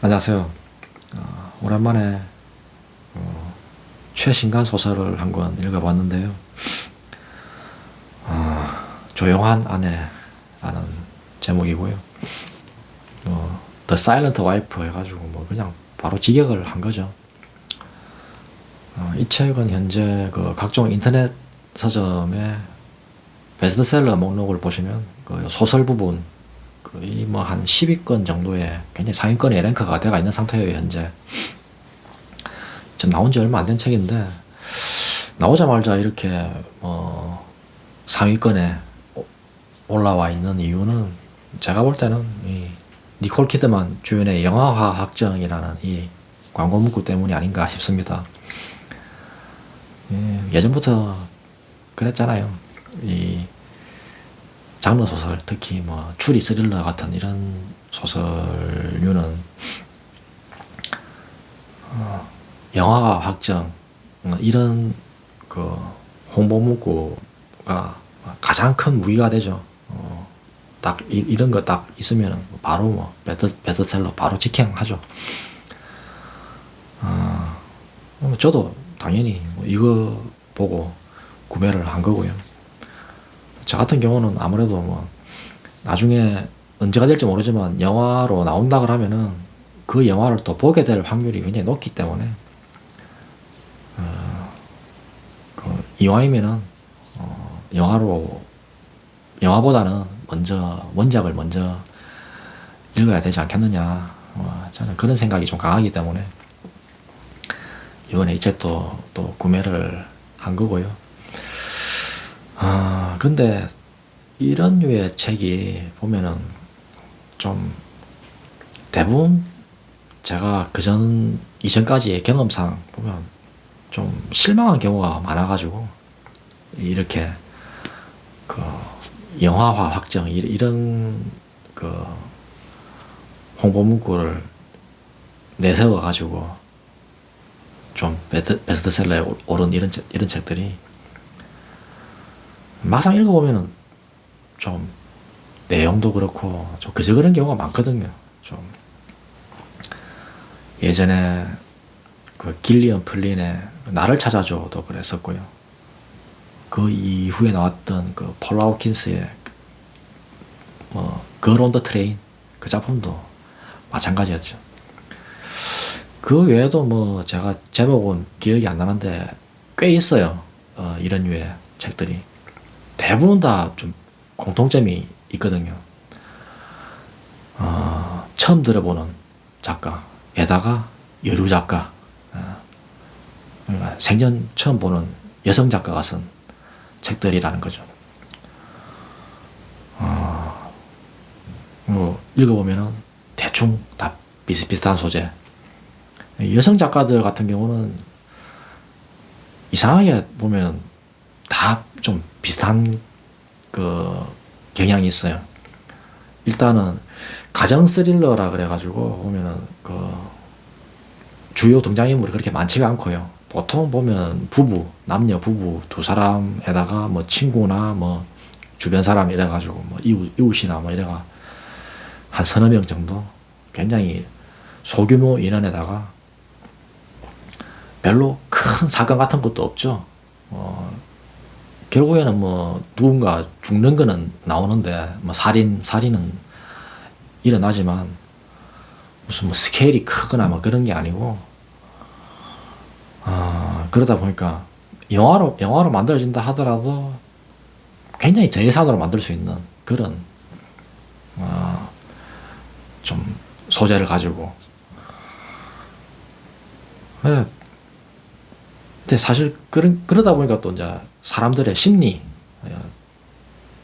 안녕하세요. 어, 오랜만에 어, 최신간 소설을 한 권 읽어봤는데요. 어, 조용한 아내라는 제목이고요. 어, The Silent Wife 해가지고 뭐 그냥 바로 직역을 한 거죠. 어, 이 책은 현재 그 각종 인터넷 서점의 베스트셀러 목록을 보시면 그 소설 부분 거의 뭐 한 10위권 정도의 굉장히 상위권의 랭크가 돼가 있는 상태예요 현재. 전 나온 지 얼마 안 된 책인데 나오자마자 이렇게 뭐 상위권에 올라와 있는 이유는 제가 볼 때는 이 니콜 키드만 주연의 영화화 확정이라는 이 광고 문구 때문이 아닌가 싶습니다. 예, 예전부터 그랬잖아요. 이 장르 소설, 특히 뭐 추리 스릴러 같은 이런 소설류는 어, 영화화 확정 어, 이런 그 홍보 문구가 가장 큰 무기가 되죠. 어, 딱 이, 런 거 딱 있으면 바로 뭐 베스트, 베스트셀러 바로 직행하죠. 어, 뭐 저도 당연히 뭐 이거 보고 구매를 한 거고요. 저 같은 경우는 아무래도 뭐 나중에 언제가 될지 모르지만 영화로 나온다 그러면은 그 영화를 또 보게 될 확률이 굉장히 높기 때문에 어, 그 이왕이면은 어, 영화로 영화보다는 먼저 원작을 먼저 읽어야 되지 않겠느냐 어, 저는 그런 생각이 좀 강하기 때문에 이번에 이 책도 또 구매를 한 거고요. 아, 근데 이런 류의 책이 보면은 좀 대부분 제가 그전 이전까지의 경험상 보면 좀 실망한 경우가 많아가지고 이렇게 그 영화화 확정 이런 그 홍보 문구를 내세워 가지고 좀 베스트, 베스트셀러에 오른 이런 책, 이런 책들이 막상 읽어보면은 좀 내용도 그렇고 좀 그저 그런 경우가 많거든요. 좀 예전에 그 길리언 플린의 나를 찾아줘도 그랬었고요. 그 이후에 나왔던 그 폴라우킨스의 뭐 걸온더 트레인 그 작품도 마찬가지였죠. 그 외에도 뭐 제가 제목은 기억이 안 나는데 꽤 있어요. 어, 이런 류의 책들이. 대부분 다 좀 공통점이 있거든요. 어, 처음 들어보는 작가에다가 여류 작가, 어, 생전 처음 보는 여성 작가가 쓴 책들이라는 거죠. 어, 뭐 읽어보면은 대충 다 비슷비슷한 소재. 여성 작가들 같은 경우는 이상하게 보면 다 좀 비슷한 그 경향이 있어요. 일단은 가정 스릴러라 그래가지고 보면은 그 주요 등장인물이 그렇게 많지가 않고요. 보통 보면 부부, 남녀 부부 두 사람에다가 뭐 친구나 뭐 주변 사람 이래가지고 뭐 이웃, 이웃이나 뭐 이래가 한 서너 명 정도 굉장히 소규모 인원에다가 별로 큰 사건 같은 것도 없죠. 어, 결국에는 뭐 누군가 죽는 거는 나오는데 뭐 살인 살인은 일어나지만 무슨 뭐 스케일이 크거나 뭐 그런 게 아니고 아 그러다 보니까 영화로 영화로 만들어진다 하더라도 굉장히 저예산으로 만들 수 있는 그런 어, 좀 소재를 가지고 네. 근데 사실 그러, 그러다 보니까 또 이제 사람들의 심리 어,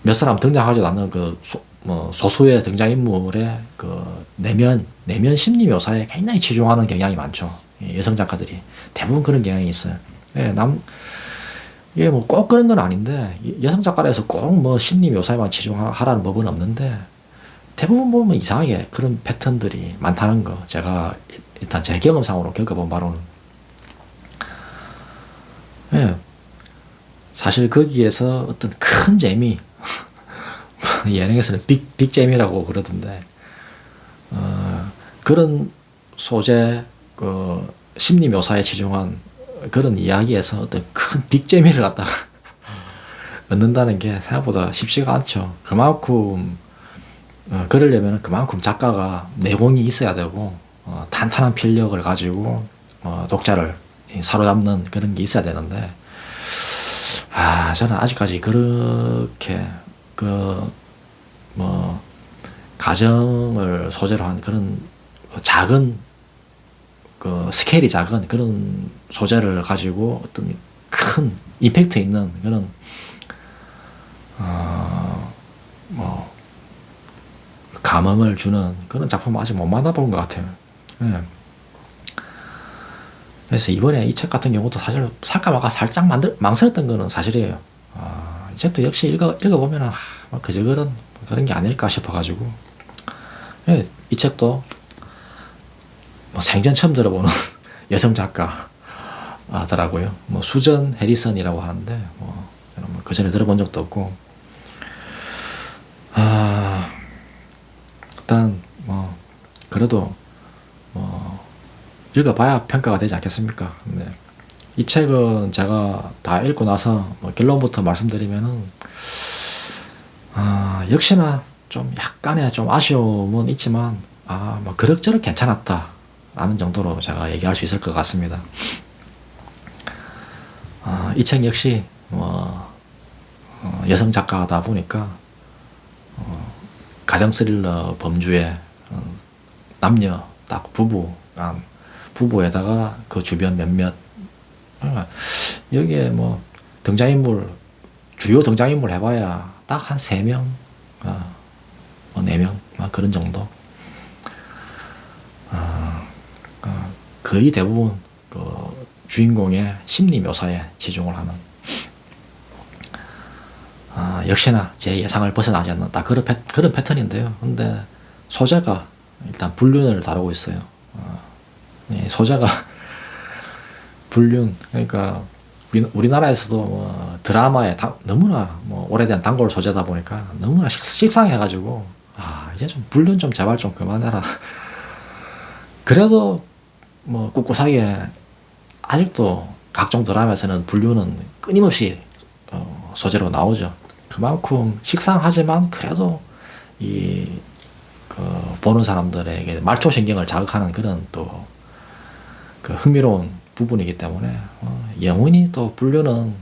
몇 사람 등장하지 않는 그 소, 뭐 소수의 등장 인물의 그 내면 내면 심리 묘사에 굉장히 치중하는 경향이 많죠. 여성 작가들이 대부분 그런 경향이 있어요. 예, 남 이게 뭐 꼭 그런 건 아닌데 여성 작가라서 꼭 뭐 심리 묘사에만 치중하라는 법은 없는데 대부분 보면 이상하게 그런 패턴들이 많다는 거 제가 일단 제 경험상으로 겪어본 바로는 예. 사실 거기에서 어떤 큰 재미, 예능에서는 빅, 빅재미라고 그러던데, 어, 그런 소재 그 심리 묘사에 치중한 그런 이야기에서 어떤 큰 빅재미를 갖다가 얻는다는 게 생각보다 쉽지가 않죠. 그만큼 어, 그러려면 그만큼 작가가 내공이 있어야 되고 어, 탄탄한 필력을 가지고 어, 독자를 사로잡는 그런 게 있어야 되는데 아 저는 아직까지 그렇게 그 뭐 가정을 소재로 한 그런 작은 그 스케일이 작은 그런 소재를 가지고 어떤 큰 임팩트 있는 그런 어뭐 감흥을 주는 그런 작품을 아직 못 만나본 것 같아요. 예. 그래서 이번에 이 책 같은 경우도 사실 살까 말까 살짝 만들, 망설였던 거는 사실이에요. 아, 이 책도 역시 읽어, 읽어보면, 아, 뭐 그저 그런, 게 아닐까 싶어가지고. 예, 이 책도 뭐 생전 처음 들어보는 여성 작가더라고요. 뭐 수전 해리선이라고 하는데, 뭐, 그 전에 들어본 적도 없고, 아, 일단, 뭐, 그래도, 뭐, 읽어봐야 평가가 되지 않겠습니까? 네. 이 책은 제가 다 읽고 나서 뭐 결론부터 말씀드리면은 아, 역시나 좀 약간의 좀 아쉬움은 있지만 아, 뭐 그럭저럭 괜찮았다 라는 정도로 제가 얘기할 수 있을 것 같습니다. 아, 이책 역시 뭐 어, 여성 작가다 보니까 어, 가정 스릴러 범주의 어, 남녀 딱 부부 간 부부에다가 그 주변 몇몇 어, 여기에 뭐 등장인물 주요 등장인물 해봐야 딱 한 세 명, 어, 뭐네 명, 뭐 그런 정도. 어, 어, 거의 대부분 그 주인공의 심리 묘사에 치중을 하는. 아, 역시나 제 예상을 벗어나지 않는 다 그런, 패, 그런 패턴인데요. 근데 소재가 일단 불륜을 다루고 있어요. 어, 예, 소재가 불륜 그러니까 우리, 나라에서도 뭐 드라마에 다, 너무나 뭐 오래된 단골 소재다 보니까 너무나 식, 상해가지고 아 이제 좀 불륜 좀 제발 좀 그만해라. 그래도 뭐 꿋꿋하게 아직도 각종 드라마에서는 불륜은 끊임없이 어, 소재로 나오죠. 그만큼 식상하지만 그래도 이 그 보는 사람들에게 말초 신경을 자극하는 그런 또 그 흥미로운 부분이기 때문에 어, 영원히 또 분류는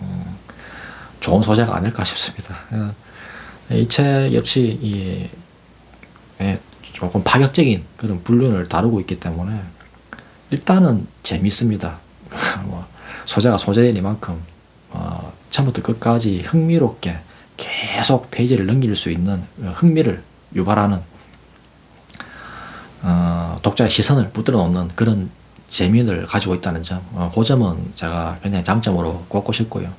음, 좋은 소재가 아닐까 싶습니다. 어, 이책 역시 이 예, 조금 파격적인 그런 분류를 다루고 있기 때문에 일단은 재밌습니다. 뭐 소재가 소재이니만큼 어, 처음부터 끝까지 흥미롭게 계속 페이지를 넘길 수 있는 흥미를 유발하는 어, 독자의 시선을 붙들어 놓는 그런 재미를 가지고 있다는 점, 어, 그 점은 제가 굉장히 장점으로 꼽고 싶고요.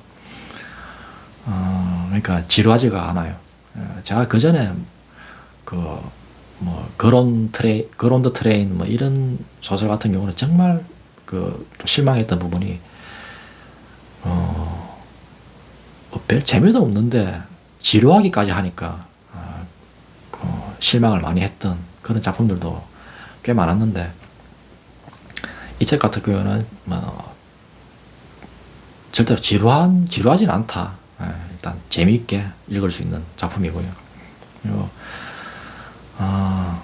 어, 그러니까 지루하지가 않아요. 어, 제가 그 전에 그, 뭐, 그론 트레, 그론드 트레인 뭐 이런 소설 같은 경우는 정말 그 실망했던 부분이, 어, 별 재미도 없는데 지루하기까지 하니까, 어, 그 실망을 많이 했던 그런 작품들도 꽤 많았는데 이 책 같은 경우는 뭐 절대로 지루한 지루하진 않다. 예, 일단 재미있게 읽을 수 있는 작품이고요. 그리고 어,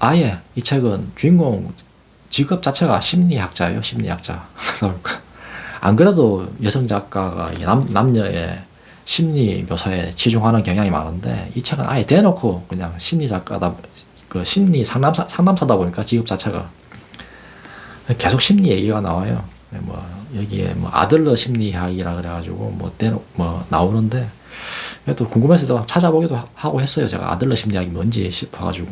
아예 이 책은 주인공 직업 자체가 심리학자예요. 심리학자. 안 그래도 여성 작가가 남, 남녀의 심리 묘사에 치중하는 경향이 많은데 이 책은 아예 대놓고 그냥 심리 작가다 그 심리 상담사, 상담사다 보니까 직업 자체가 계속 심리 얘기가 나와요. 뭐 여기에 뭐 아들러 심리학이라 그래가지고 뭐, 때, 뭐 나오는데 또 궁금해서 찾아보기도 하고 했어요. 제가 아들러 심리학이 뭔지 싶어가지고.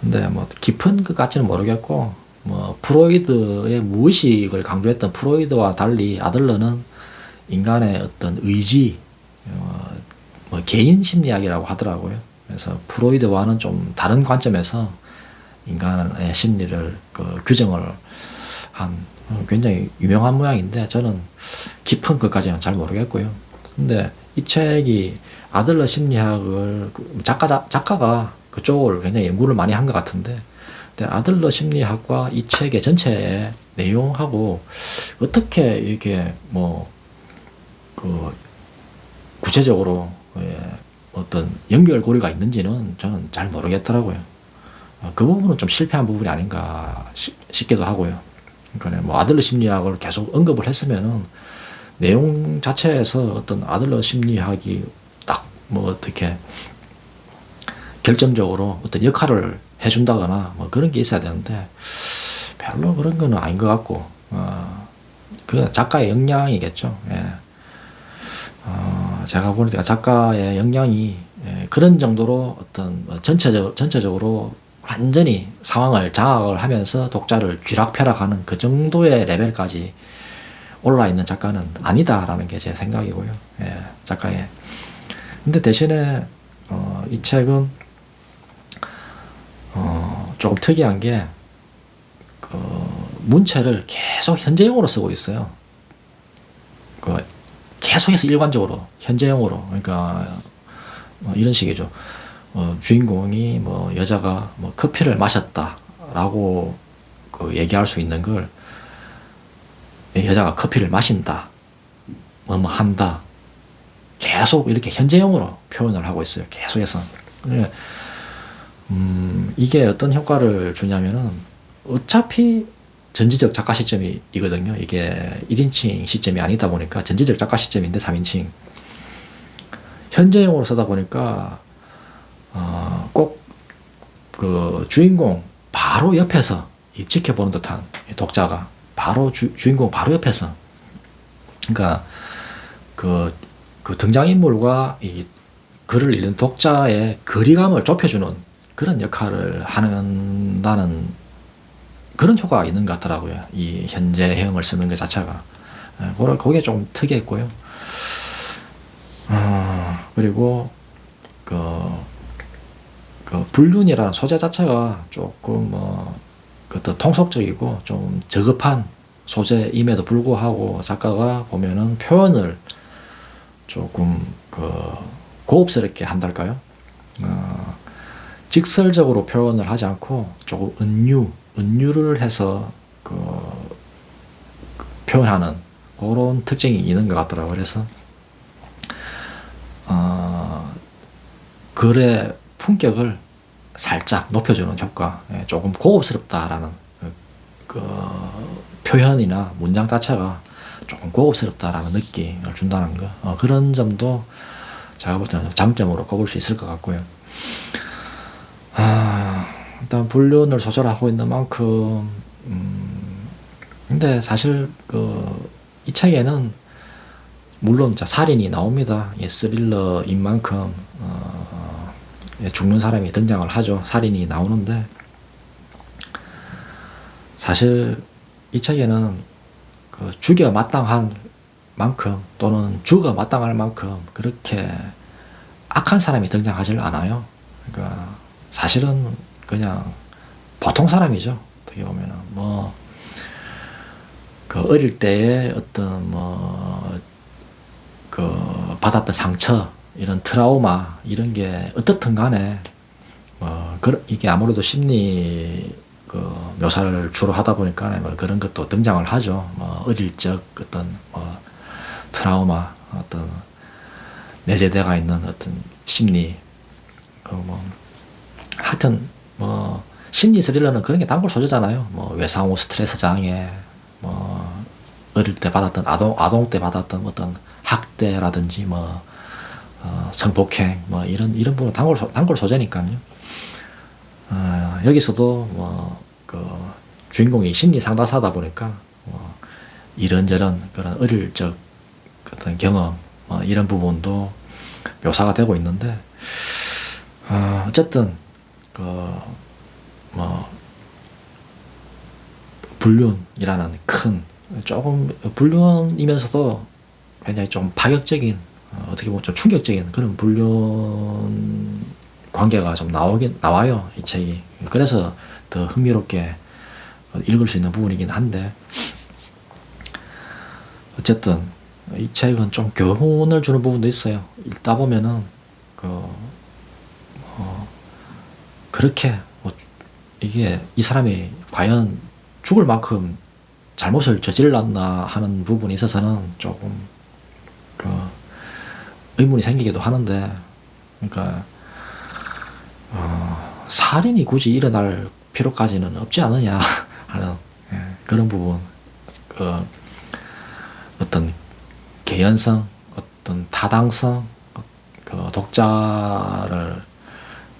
근데 뭐 깊은 것 같지는 모르겠고 뭐 프로이드의 무의식을 강조했던 프로이드와 달리 아들러는 인간의 어떤 의지, 어, 뭐 개인 심리학이라고 하더라고요. 그래서 프로이드와는 좀 다른 관점에서 인간의 심리를 그 규정을 한 굉장히 유명한 모양인데 저는 깊은 것까지는 잘 모르겠고요. 근데 이 책이 아들러 심리학을 그 작가 작가가 그쪽을 굉장히 연구를 많이 한 것 같은데 아들러 심리학과 이 책의 전체의 내용하고 어떻게 이게 뭐 그 구체적으로 예, 어떤 연결 고리가 있는지는 저는 잘 모르겠더라고요. 어, 그 부분은 좀 실패한 부분이 아닌가 싶기도 하고요. 그러니까 뭐 아들러 심리학을 계속 언급을 했으면은 내용 자체에서 어떤 아들러 심리학이 딱 뭐 어떻게 결정적으로 어떤 역할을 해준다거나 뭐 그런 게 있어야 되는데 별로 그런 거는 아닌 것 같고 어, 그 작가의 역량이겠죠. 예. 어, 제가 보니까 작가의 역량이 예, 그런 정도로 어떤 뭐 전체적 전체적으로 완전히 상황을 장악을 하면서 독자를 쥐락펴락하는 그 정도의 레벨까지 올라 있는 작가는 아니다라는 게 제 생각이고요. 예, 작가의. 근데 대신에 어, 이 책은 어, 조금 특이한 게 그 문체를 계속 현재형으로 쓰고 있어요. 그 계속해서 일관적으로 현재형으로 그러니까 뭐 이런 식이죠. 어, 주인공이 뭐 여자가 뭐 커피를 마셨다라고 그 얘기할 수 있는 걸 여자가 커피를 마신다, 뭐 뭐 한다, 계속 이렇게 현재형으로 표현을 하고 있어요. 계속해서. 예. 음, 이게 어떤 효과를 주냐면은 어차피 전지적 작가 시점이거든요. 이게 1인칭 시점이 아니다 보니까 전지적 작가 시점인데 3인칭. 현재형으로 쓰다 보니까 어, 꼭그 주인공 바로 옆에서 지켜보는 듯한 독자가 바로 주, 주인공 바로 옆에서 그러니까 그, 그 등장인물과 이 글을 읽는 독자의 거리감을 좁혀주는 그런 역할을 한다는 그런 효과가 있는 것 같더라고요. 이 현재 형을 쓰는 것 자체가. 예, 그게 좀 특이했고요. 어, 그리고 그, 그 불륜이라는 소재 자체가 조금 뭐 그것도 통속적이고 좀 저급한 소재임에도 불구하고 작가가 보면은 표현을 조금 그 고급스럽게 한달까요? 어, 직설적으로 표현을 하지 않고 조금 은유, 은유를 해서 그, 그 표현하는 그런 특징이 있는 것 같더라고요. 그래서 어, 글의 품격을 살짝 높여주는 효과, 예, 조금 고급스럽다라는 그, 그 표현이나 문장 자체가 조금 고급스럽다라는 느낌을 준다는 거, 어, 그런 점도 제가 볼 때는 장점으로 꼽을 수 있을 것 같고요. 아, 일단 불륜을 소설하고 있는 만큼, 음, 근데 사실 그 이 책에는 물론 살인이 나옵니다. 예, 스릴러인 만큼 어, 예, 죽는 사람이 등장을 하죠. 살인이 나오는데 사실 이 책에는 그 죽여 마땅한 만큼 또는 죽어 마땅할 만큼 그렇게 악한 사람이 등장하질 않아요. 그러니까 사실은 그냥 보통 사람이죠. 어떻게 보면은 뭐 그 어릴 때의 어떤 뭐 그 받았던 상처 이런 트라우마 이런 게 어떻든 간에 뭐 이게 아무래도 심리 그 묘사를 주로 하다 보니까 뭐 그런 것도 등장을 하죠. 뭐 어릴 적 어떤 뭐 트라우마 어떤 내재되가 있는 어떤 심리 그뭐 하여튼 뭐 심리 스릴러는 그런 게 단골 소재잖아요. 뭐 외상후 스트레스 장애 뭐 어릴 때 받았던 아동 아동 때 받았던 어떤 학대라든지 뭐 어, 성폭행 뭐 이런 이런 부분 단골 단골 소재니까요. 어, 여기서도 뭐 그 주인공이 심리 상담사다 보니까 뭐 이런저런 그런 어릴 적 어떤 경험 뭐 이런 부분도 묘사가 되고 있는데 어, 어쨌든 그뭐 불륜이라는 큰 조금 불륜이면서도 굉장히 좀 파격적인 어, 어떻게 보면 좀 충격적인 그런 불륜 관계가 좀 나오긴 나와요 이 책이. 그래서 더 흥미롭게 읽을 수 있는 부분이긴 한데 어쨌든 이 책은 좀 교훈을 주는 부분도 있어요. 읽다 보면은 그 어, 그렇게 뭐 이게 이 사람이 과연 죽을 만큼 잘못을 저질렀나 하는 부분에 있어서는 조금 그 의문이 생기기도 하는데 그러니까 어, 살인이 굳이 일어날 필요까지는 없지 않느냐 하는 예, 그런 부분. 그 어떤 개연성 어떤 타당성 그 독자를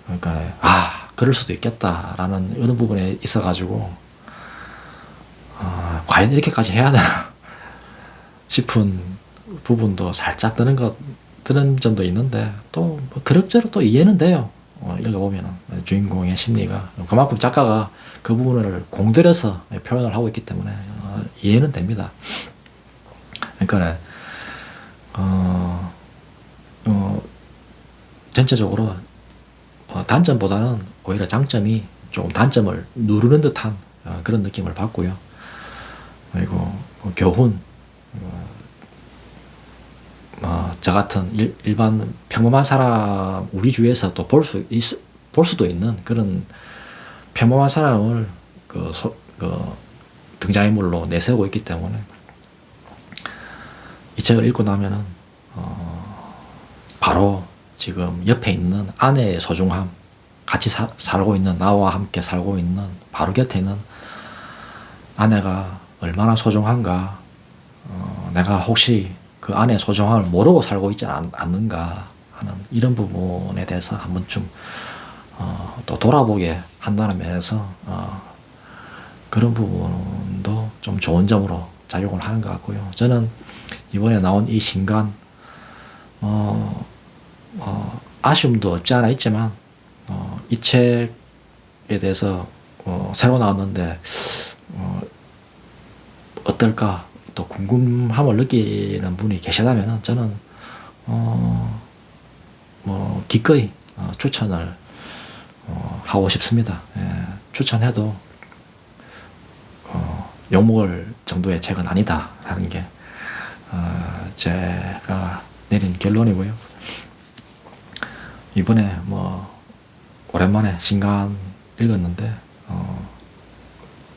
그러니까 아 그럴 수도 있겠다라는 이런 부분에 있어 가지고 어, 과연 이렇게까지 해야 되나 싶은 부분도 살짝 드는 것 드는 점도 있는데 또 뭐 그럭저럭 또 이해는 돼요. 어, 읽어보면은 주인공의 심리가 그만큼 작가가 그 부분을 공들여서 표현을 하고 있기 때문에 어, 이해는 됩니다. 그러니까 어, 어, 전체적으로 어, 단점보다는 오히려 장점이 조금 단점을 누르는 듯한 어, 그런 느낌을 받고요. 그리고 뭐 교훈, 어, 저 같은 일, 일반 평범한 사람 우리 주위에서 또 볼 수 볼 수도 있는 그런 평범한 사람을 그, 소, 그 등장인물로 내세우고 있기 때문에 이 책을 읽고 나면은 어, 바로 지금 옆에 있는 아내의 소중함, 같이 사, 살고 있는 나와 함께 살고 있는 바로 곁에 있는 아내가 얼마나 소중한가, 어, 내가 혹시 그 아내의 소중함을 모르고 살고 있지 않, 않는가 하는 이런 부분에 대해서 한 번쯤 어, 또 돌아보게 한다는 면에서 어, 그런 부분도 좀 좋은 점으로 작용을 하는 것 같고요. 저는 이번에 나온 이 신간 어, 어, 아쉬움도 없지 않아 있지만 어, 이 책에 대해서 어, 새로 나왔는데 어, 어떨까 또 궁금함을 느끼는 분이 계시다면 저는 어, 뭐 기꺼이 어, 추천을 어, 하고 싶습니다. 예, 추천해도 어, 욕먹을 정도의 책은 아니다라는 게 어, 제가 내린 결론이고요. 이번에 뭐 오랜만에 신간 읽었는데 어,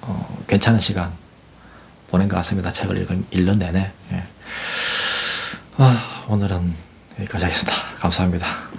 어, 괜찮은 시간 보낸 것 같습니다. 책을 읽은, 읽는 내내. 예. 아, 오늘은 여기까지 하겠습니다. 감사합니다.